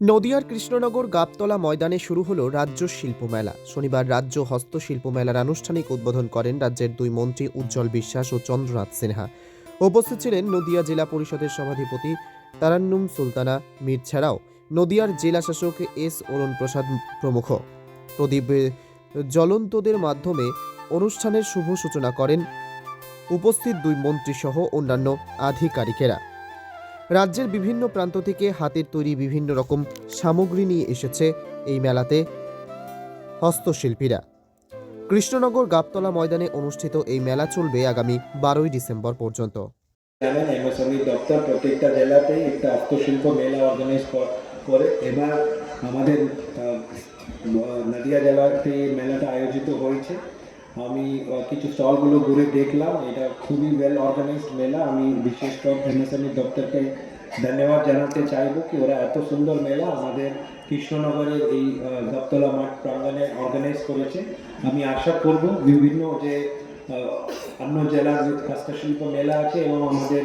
নদিয়ার কৃষ্ণনগর গাবতলা ময়দানে শুরু হলো রাজ্য শিল্প মেলা। শনিবার রাজ্য হস্তশিল্প মেলার আনুষ্ঠানিক উদ্বোধন করেন রাজ্যের দুই মন্ত্রী উজ্জ্বল বিশ্বাস ও চন্দ্রনাথ সিনহা। উপস্থিত ছিলেন নদিয়া জেলা পরিষদের সভাধিপতি তারান্নুম সুলতানা, মীর ছাড়াও নদিয়ার জেলা শাসক এস অরুণ প্রসাদ প্রমুখ। প্রদীপ জ্বলন্তদের মাধ্যমে অনুষ্ঠানের শুভ সূচনা করেন উপস্থিত দুই মন্ত্রী সহ অন্যান্য আধিকারিকেরা। রাজ্যের বিভিন্ন প্রান্ত থেকে হাতের তৈরি বিভিন্ন রকম সামগ্রী নিয়ে এসেছে এই মেলাতে হস্তশিল্পীরা। কৃষ্ণনগর গাবতলা ময়দানে অনুষ্ঠিত এই মেলা চলবে আগামী বারোই ডিসেম্বর পর্যন্ত। জানেন দপ্তর প্রত্যেকটা একটা হস্তশিল্প মেলা অর্গানাইজ করে। এবার আমাদের নদিয়া জেলাতে মেলাটা আমি কিছু স্টলগুলো ঘুরে দেখলাম। এটা খুবই ওয়েল অর্গানাইজড মেলা। আমি বিশেষ করে দপ্তরকে ধন্যবাদ জানাতে চাইব কি ওরা এত সুন্দর মেলা আমাদের কৃষ্ণনগরের এই গাবতলা মাঠ প্রাঙ্গণে অর্গানাইজ করেছে। আমি আশা করব বিভিন্ন যে অন্য জেলার হস্তশিল্প মেলা আছে এবং আমাদের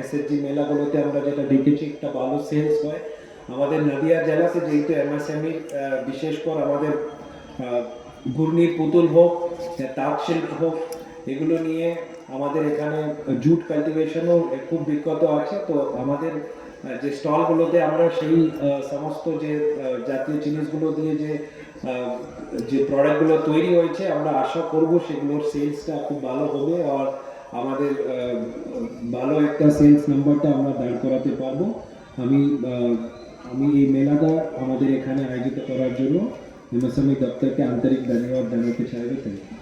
এসএসজি মেলাগুলোতে আমরা যেটা দেখেছি, একটা ভালো সেলস হয়। আমাদের নদিয়া জেলাতে যেহেতু এমএসএমই বিশেষ করে আমাদের ঘূর্ণির পুতুল হোক তাঁত শিল্প হোক এগুলো নিয়ে আমাদের এখানে জুট কাল্টিভেশনও খুব বিখ্যাত আছে। তো আমাদের যে স্টলগুলোতে আমরা সেই সমস্ত যে জাতীয় জিনিসগুলো দিয়ে যে যে প্রোডাক্টগুলো তৈরি হয়েছে, আমরা আশা করব সেগুলোর সেলসটা খুব ভালো হবে আর আমাদের ভালো একটা সেলস নাম্বারটা আমরা দাঁড় করাতে পারব। আমি আমি এই মেলাটা আমাদের এখানে আয়োজিত করার জন্য, এমএসএমই দপ্তরকে আন্তরিক ধন্যবাদ জানাতে চাইব। Thank you